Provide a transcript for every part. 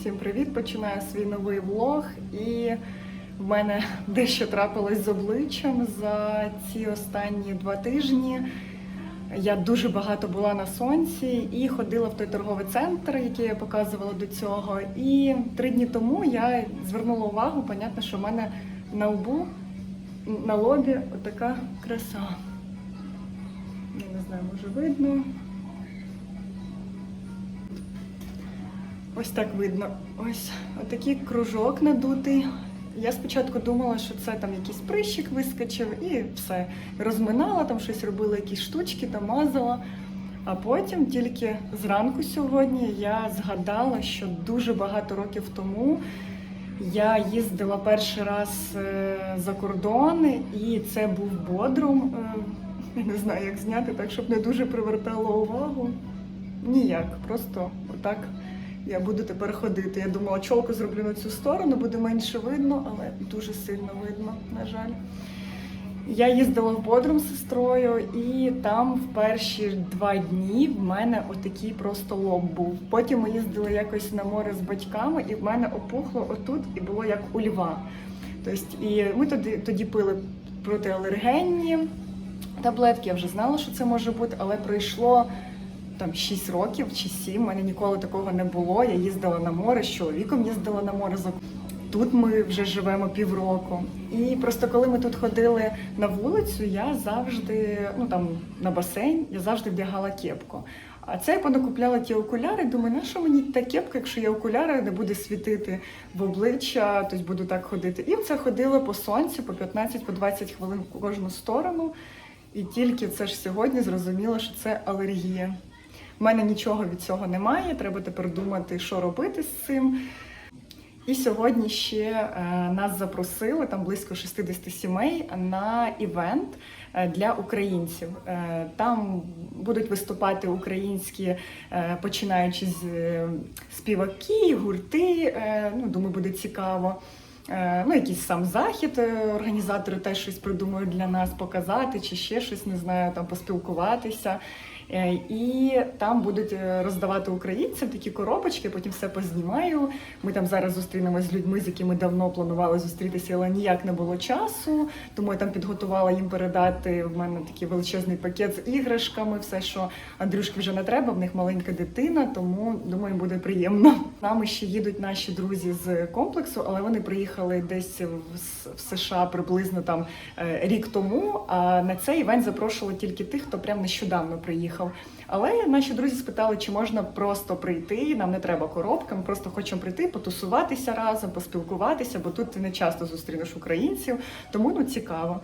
Всім привіт! Починаю свій новий влог. І в мене дещо трапилось з обличчям за ці останні два тижні. Я дуже багато була на сонці і ходила в той торговий центр, який я показувала до цього. І три дні тому я звернула увагу, понятно, що в мене на лбу, на лобі така краса. Я не знаю, може видно. Ось так видно. Ось отакий кружок надутий. Я спочатку думала, що це там якийсь прищик вискочив і все. Розминала, там щось робила, якісь штучки, там мазала. А потім тільки зранку сьогодні я згадала, що дуже багато років тому я їздила перший раз е, за кордон, і це був бодрум. Е, не знаю, як зняти так, щоб не дуже привертало увагу. Ніяк, просто отак я буду тепер ходити. Я думала, чолку зроблю на цю сторону, буде менше видно, але дуже сильно видно, на жаль. Я їздила в Бодрум з сестрою, і там в перші два дні в мене отакий просто лоб був. Потім ми їздили якось на море з батьками, і в мене опухло отут, і було як у льва. Тобто, і ми тоді, тоді пили протиалергенні таблетки. Я вже знала, що це може бути, але пройшло там 6 років чи 7, у мене ніколи такого не було. Я їздила на море, з чоловіком їздила на море. за- Тут ми вже живемо півроку. І просто коли ми тут ходили на вулицю, я завжди, ну там на басейн, я завжди вдягала кепку. А це я понакупляла ті окуляри. Думаю, на що мені та кепка, якщо є окуляри, не буде світити в обличчя, тобто буду так ходити. І це ходила по сонцю по 15-20 хвилин в кожну сторону. І тільки це ж сьогодні зрозуміла, що це алергія. У мене нічого від цього немає. Треба тепер думати, що робити з цим. І сьогодні ще е, нас запросили там близько 60 сімей на івент е, для українців. Е, там будуть виступати українські, починаючи з співаки, гурти. Ну, думаю, буде цікаво. Ну, якийсь сам захід, організатори теж щось придумають для нас показати, чи ще щось, не знаю, там поспілкуватися. Е, І там будуть е, роздавати українцям такі коробочки, потім все познімаю. Ми там зараз зустрінемося з людьми, з якими давно планували зустрітися, але ніяк не було часу. Тому я там підготувала їм передати. В мене такий величезний пакет з іграшками, все, що Андрюшки вже не треба, в них маленька дитина, тому думаю, буде приємно. Нами ще їдуть наші друзі з комплексу, але вони приїхали десь в США приблизно там е, рік тому. А на цей івент запрошували тільки тих, хто прям нещодавно приїхав. Але наші друзі спитали, чи можна просто прийти. Нам не треба коробка, ми просто хочемо прийти, потусуватися разом, поспілкуватися, бо тут ти не часто зустрінеш українців, тому ну цікаво.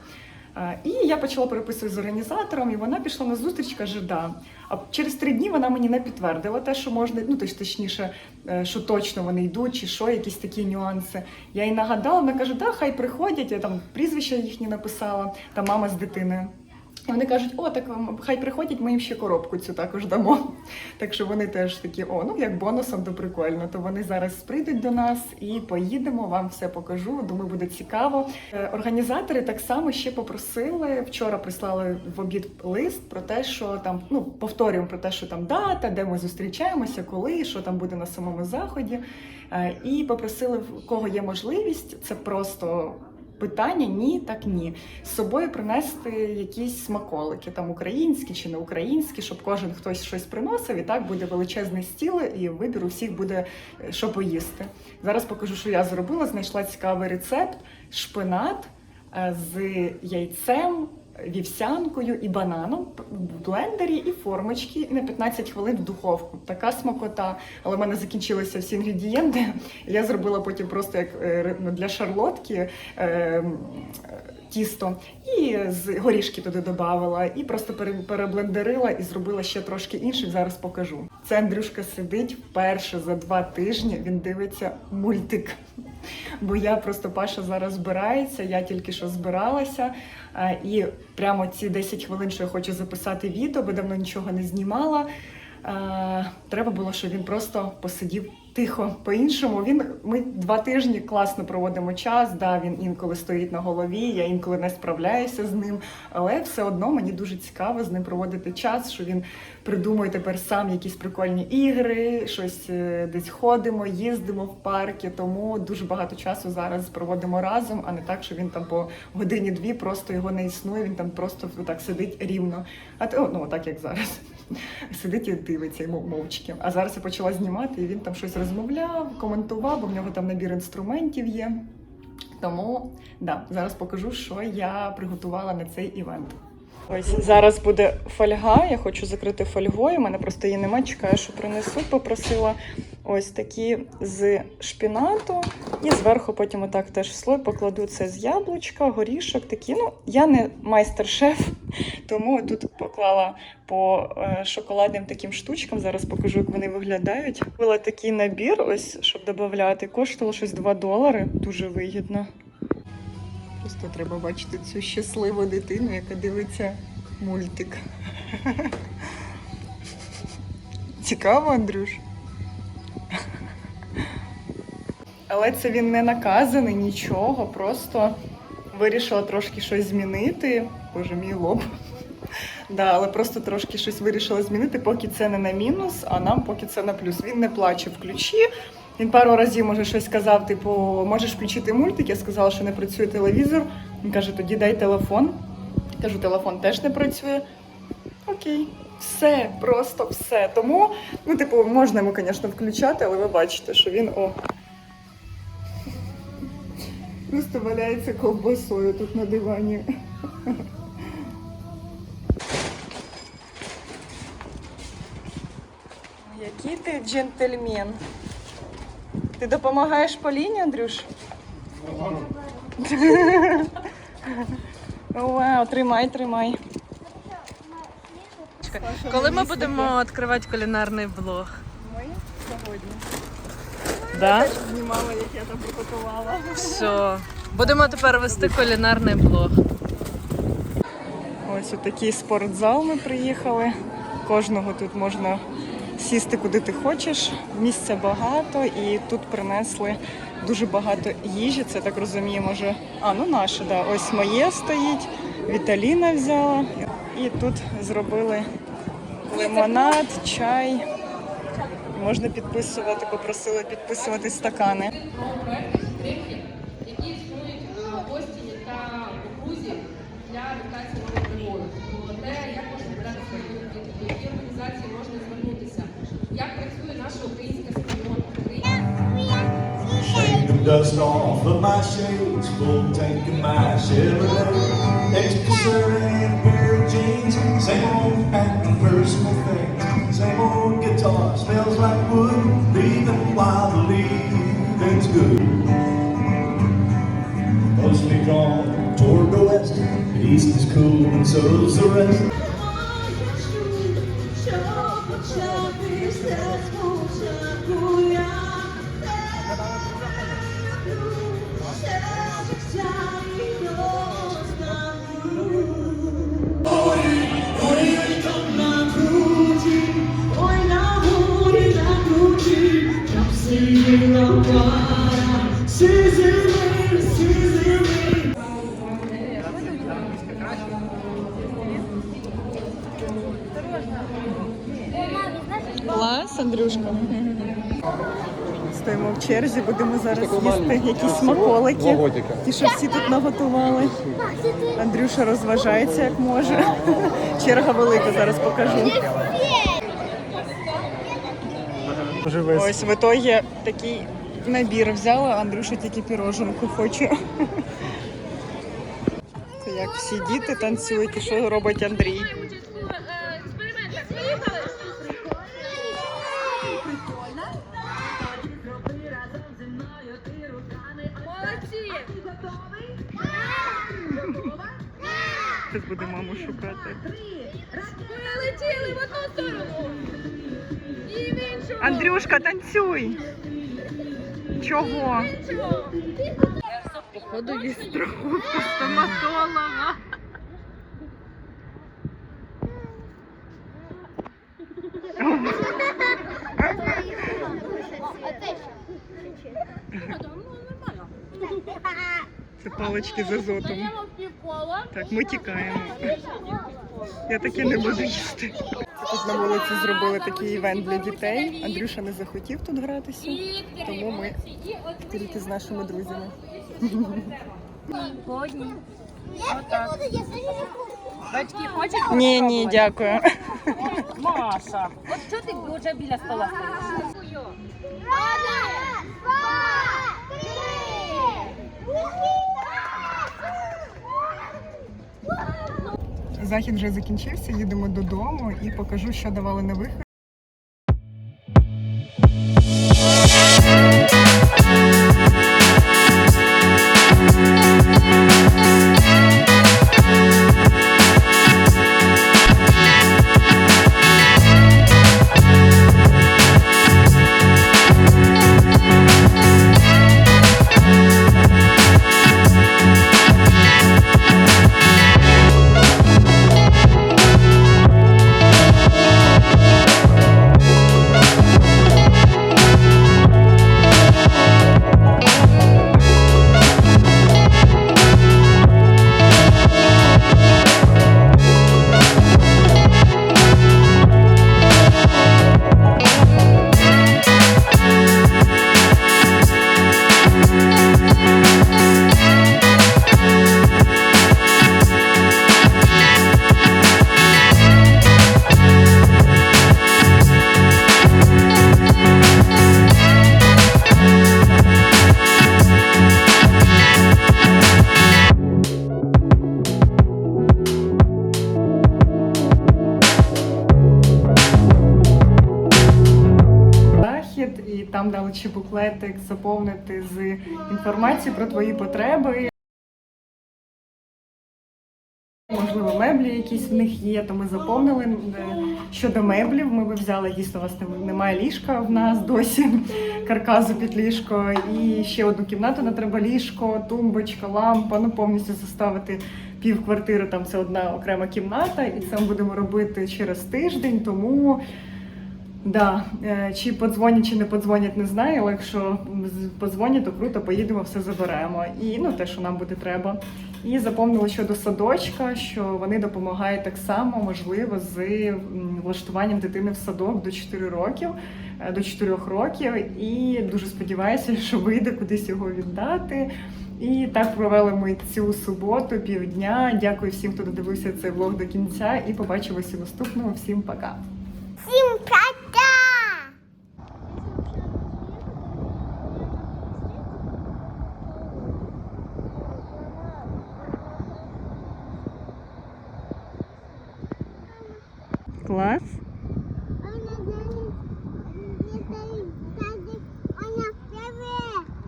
І я почала переписуватися з організатором, і вона пішла на зустріч, каже, да. А через три дні вона мені не підтвердила те, що можна, ну точ- точніше, е, що точно вони йдуть, чи що, якісь такі нюанси. Я їй нагадала, вона каже, да, хай приходять, я там прізвища їхні написала, там мама з дитиною. Вони кажуть, о, так м, хай приходять, ми їм ще коробку цю також дамо. Так що вони теж такі, о, ну як бонусом, то прикольно. То вони зараз прийдуть до нас і поїдемо, вам все покажу. Думаю, буде цікаво. Е, Організатори так само ще попросили. Вчора прислали в обід лист про те, що там ну повторюємо про те, що там дата, де ми зустрічаємося, коли, що там буде на самому заході. Е, І попросили, в кого є можливість, це просто. Питання ні, так ні. З собою принести якісь смаколики, там українські чи не українські, щоб кожен хтось щось приносив, і так буде величезне стіл, і вибір усіх буде е, що поїсти. Зараз покажу, що я зробила. Знайшла цікавий рецепт: шпинат е, з яйцем, вівсянкою і бананом в блендері і формочки, і на 15 хвилин в духовку. Така смакота. Але в мене закінчилися всі інгредієнти. Я зробила потім просто як е, ну, для шарлотки. Тісто і з горішки туди додавала, і просто переблендерила і зробила ще трошки інших. Зараз покажу. Це Андрюшка сидить вперше за два тижні. Він дивиться мультик. Бо я просто Паша зараз збирається, я тільки що збиралася. І прямо ці 10 хвилин, що я хочу записати відео, бо давно нічого не знімала. Треба було, щоб він просто посидів тихо. По-іншому він ми два тижні класно проводимо час. Да, він інколи стоїть на голові, я інколи не справляюся з ним. Але все одно мені дуже цікаво з ним проводити час, що він придумує тепер сам якісь прикольні ігри, щось е, десь ходимо, їздимо в парки. Тому дуже багато часу зараз проводимо разом, а не так, що він там по годині-дві просто його не існує. Він там просто так сидить рівно. А то ну так як зараз. Сидить і дивиться йому мовчки. А зараз я почала знімати, і він там щось розмовляв, коментував, бо в нього там набір інструментів є. Тому да, зараз покажу, що я приготувала на цей івент. Ось зараз буде фольга. Я хочу закрити фольгою. У мене просто її немає. Чекаю, що принесуть. Попросила ось такі з шпінату. І зверху потім отак теж в слой покладу це з яблучка, горішок такі. Ну, я не майстер-шеф, тому тут поклала по е, шоколадним таким штучкам. Зараз покажу, як вони виглядають. Купила такий набір, ось щоб додати. Коштувало щось 2 долари. Дуже вигідно. Просто треба бачити цю щасливу дитину, яка дивиться мультик. Цікаво, Андрюш? Але це він не наказаний нічого, просто вирішила трошки щось змінити. Боже, мій лоб. Да, але просто трошки щось вирішила змінити, поки це не на мінус, а нам поки це на плюс. Він не плаче в ключі. Він пару разів може щось сказав, типу, можеш включити мультик. Я сказала, що не працює телевізор. Він каже, тоді дай телефон. Кажу, телефон теж не працює. Окей, все, просто все. Тому, ну, типу, можна йому, звісно, включати, але ви бачите, що він о. Просто валяється ковбасою тут на дивані. Який ти джентльмен. Ти допомагаєш Поліні, Андрюш? Вау, тримай, тримай. Коли ми будемо відкривати кулінарний блог? Ми сьогодні. Да? Знімала, як я там приготувала. Все. Будемо тепер вести кулінарний блог. Ось у такий спортзал ми приїхали. Кожного тут можна сісти куди ти хочеш. Місця багато і тут принесли дуже багато їжі. Це так розумію, може. А, ну наше, да. Ось моє стоїть. Віталіна взяла. І тут зробили лимонад, чай. Можна підписувати, попросили підписувати стакани. які існують в Бостоні та Грузії для адаптації нових пригод. Те, як можна збирати свої які організації як працює наша українська спільнота. Shake the dust off of my shades, full tank of my Chevrolet. Extra shirt and pair of jeans, same old packing personal things. Same old guitar smells like wood, leaving while the leaving's good. Mostly drawn toward the west, the east is cool and so's the rest. Черзі, будемо зараз їсти якісь смаколики. Ті, що всі тут наготували. Андрюша розважається як може. Черга велика, зараз покажу. Ось в ітогі такий набір взяла, Андрюша тільки піроженку хоче. Це як всі діти танцюють і що робить Андрій. Зараз буде маму шукати. Полетіли в одну сторону і в іншу. Андрюшка, танцюй! Чого? Походу є страховка стоматолога. Це палички з азотом. Так, ми тікаємо. Я таке не буду їсти. Тут на вулиці зробили такий івент для дітей. Андрюша не захотів тут гратися, тому ми тільки з нашими друзями. Батьки хочуть Ні, ні, дякую. Маша. От що ти вже біля стола стоїш? Захід вже закінчився, їдемо додому і покажу, що давали на вихід. Ще буклетик заповнити з інформацією про твої потреби. Можливо, меблі якісь в них є, то ми заповнили. Е, Щодо меблів, ми би взяли дійсно у вас немає ліжка в нас досі, каркасу під ліжко. І ще одну кімнату не треба ліжко, тумбочка, лампа. Ну повністю заставити пів квартири. Там це одна окрема кімната, і це ми будемо робити через тиждень. Тому Да, е, чи подзвонять, чи не подзвонять, не знаю, але якщо подзвонять, то круто, поїдемо, все заберемо. І ну те, що нам буде треба. І заповнили щодо садочка, що вони допомагають так само, можливо, з влаштуванням дитини в садок до 4 років, е, до 4 років. І дуже сподіваюся, що вийде кудись його віддати. І так провели ми цю суботу, півдня. Дякую всім, хто додивився цей влог до кінця. І побачимося наступного. Всім пока. Всім пока! Клас.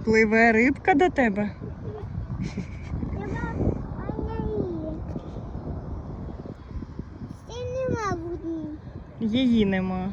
Пливе рибка до тебе. Її нема.